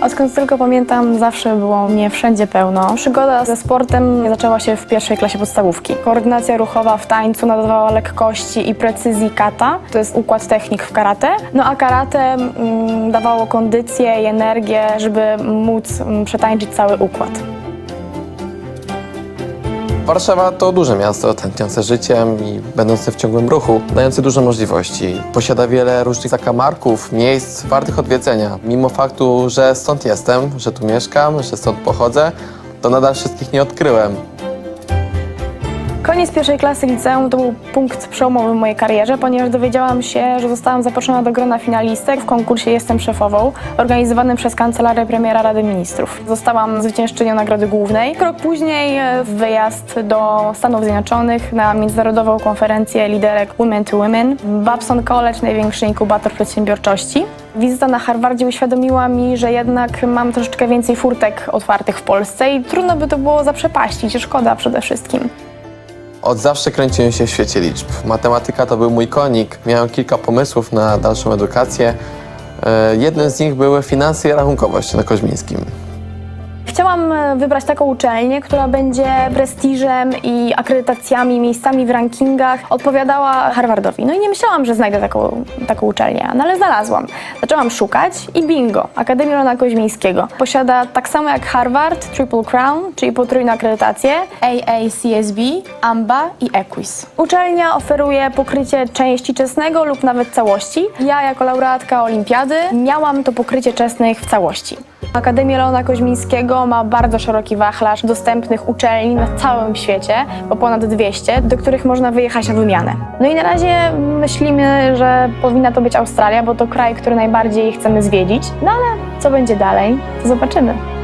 Odkąd tylko pamiętam, zawsze było mnie wszędzie pełno. Przygoda ze sportem zaczęła się w pierwszej klasie podstawówki. Koordynacja ruchowa w tańcu nadawała lekkości i precyzji kata. To jest układ technik w karate. No a karate mm, dawało kondycję i energię, żeby móc mm, przetańczyć cały układ. Warszawa to duże miasto, tętniące życiem i będące w ciągłym ruchu, dające dużo możliwości. Posiada wiele różnych zakamarków, miejsc wartych odwiedzenia. Mimo faktu, że stąd jestem, że tu mieszkam, że stąd pochodzę, to nadal wszystkich nie odkryłem. Koniec pierwszej klasy liceum to był punkt przełomowy w mojej karierze, ponieważ dowiedziałam się, że zostałam zaproszona do grona finalistek w konkursie Jestem szefową, organizowanym przez Kancelarię Premiera Rady Ministrów. Zostałam zwyciężczynią Nagrody Głównej. Krok później e, wyjazd do Stanów Zjednoczonych na międzynarodową konferencję liderek Women to Women. Babson College, największy inkubator przedsiębiorczości. Wizyta na Harvardzie uświadomiła mi, że jednak mam troszeczkę więcej furtek otwartych w Polsce i trudno by to było zaprzepaścić, szkoda przede wszystkim. Od zawsze kręciłem się w świecie liczb. Matematyka to był mój konik. Miałem kilka pomysłów na dalszą edukację. E, Jednym z nich były finanse i rachunkowość na Koźmińskim. Chciałam e, wybrać taką uczelnię, która będzie prestiżem i akredytacjami, miejscami w rankingach odpowiadała Harvardowi. No i nie myślałam, że znajdę taką, taką uczelnię, no ale znalazłam. Zaczęłam szukać i bingo, Akademia Rona Koźmińskiego. Posiada tak samo jak Harvard, Triple Crown, czyli potrójną akredytację, AACSB, AMBA i EQUIS. Uczelnia oferuje pokrycie części czesnego lub nawet całości. Ja jako laureatka olimpiady miałam to pokrycie czesnych w całości. Akademia Leona Koźmińskiego ma bardzo szeroki wachlarz dostępnych uczelni na całym świecie, bo ponad 200, do których można wyjechać na wymianę. No i na razie myślimy, że powinna to być Australia, bo to kraj, który najbardziej chcemy zwiedzić. No ale co będzie dalej, to zobaczymy.